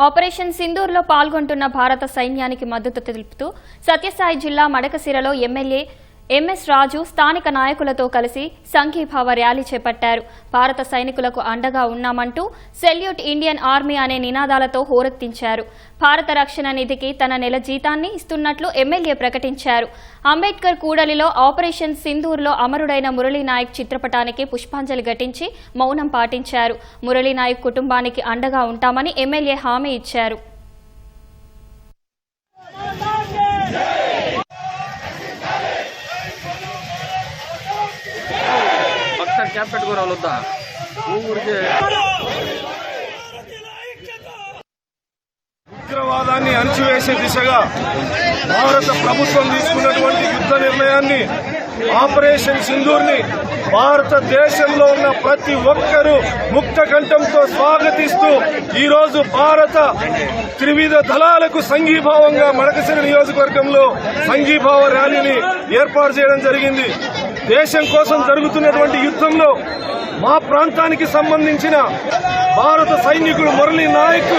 Operation సింధూర్లో పాల్గొంటున్న భారత సైన్యానికి మద్దతు తెలుపుతూ సత్యసాయి జిల్లా మడకసిరలో ఎమ్మెల్యే ఎంఎస్ రాజు స్థానిక నాయకులతో కలిసి సంఘీభావ ర్యాలీ చేపట్టారు. భారత సైనికులకు అండగా ఉన్నామంటూ సెల్యూట్ ఇండియన్ ఆర్మీ అనే నినాదాలతో హోరెత్తించారు. భారత రక్షణ నిధికి తన నెల జీతాన్ని ఇస్తున్నట్లు ఎమ్మెల్యే ప్రకటించారు. అంబేద్కర్ కూడలిలో ఆపరేషన్ సింధూర్లో అమరుడైన మురళీ నాయక్ చిత్రపటానికి పుష్పాంజలి ఘటించి మౌనం పాటించారు. మురళీ నాయక్ కుటుంబానికి అండగా ఉంటామని ఎమ్మెల్యే హామీ ఇచ్చారు. క్యాప్ పెట్టుకోరా వద్దా. ఊరికే ఉగ్రవాదాన్ని అణచివేసే దిశగా భారత ప్రభుత్వం తీసుకున్నటువంటి యుద్ధ నిర్ణయాన్ని ఆపరేషన్ సింధూర్ని భారతదేశంలో ఉన్న ప్రతి ఒక్కరూ ముక్త కంఠంతో స్వాగతిస్తూ ఈరోజు భారత త్రివిధ దళాలకు సంఘీభావంగా మడకసిరి నియోజకవర్గంలో సంఘీభావ ర్యాలీని ఏర్పాటు చేయడం జరిగింది. దేశం కోసం జరుగుతున్నటువంటి యుద్ధంలో మా ప్రాంతానికి సంబంధించిన భారత సైనికుడు మురళీ నాయక్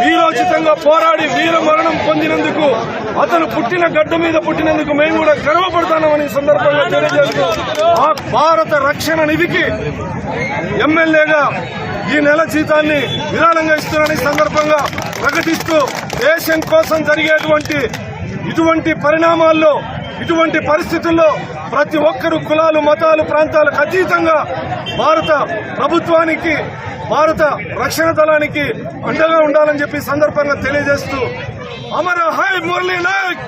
వీరోచితంగా పోరాడి వీర మరణం పొందినందుకు అతను పుట్టిన గడ్డ మీద పుట్టినందుకు మేము కూడా గర్వపడతామని సందర్భంగా తెలియజేస్తూ ఆ భారత రక్షణ నిధికి ఎమ్మెల్యేగా ఈ నెల జీతాన్ని విరాళంగా ఇస్తున్నానని సందర్భంగా ప్రకటిస్తూ దేశం కోసం జరిగేటువంటి ఇటువంటి పరిణామాల్లో ఇటువంటి పరిస్థితుల్లో ప్రతి ఒక్కరు కులాలు మతాలు ప్రాంతాలకు అతీతంగా భారత ప్రభుత్వానికి భారత రక్షణ దళానికి అండగా ఉండాలని చెప్పి సందర్భంగా తెలియజేస్తూ అమర హై మురళీ నాయక్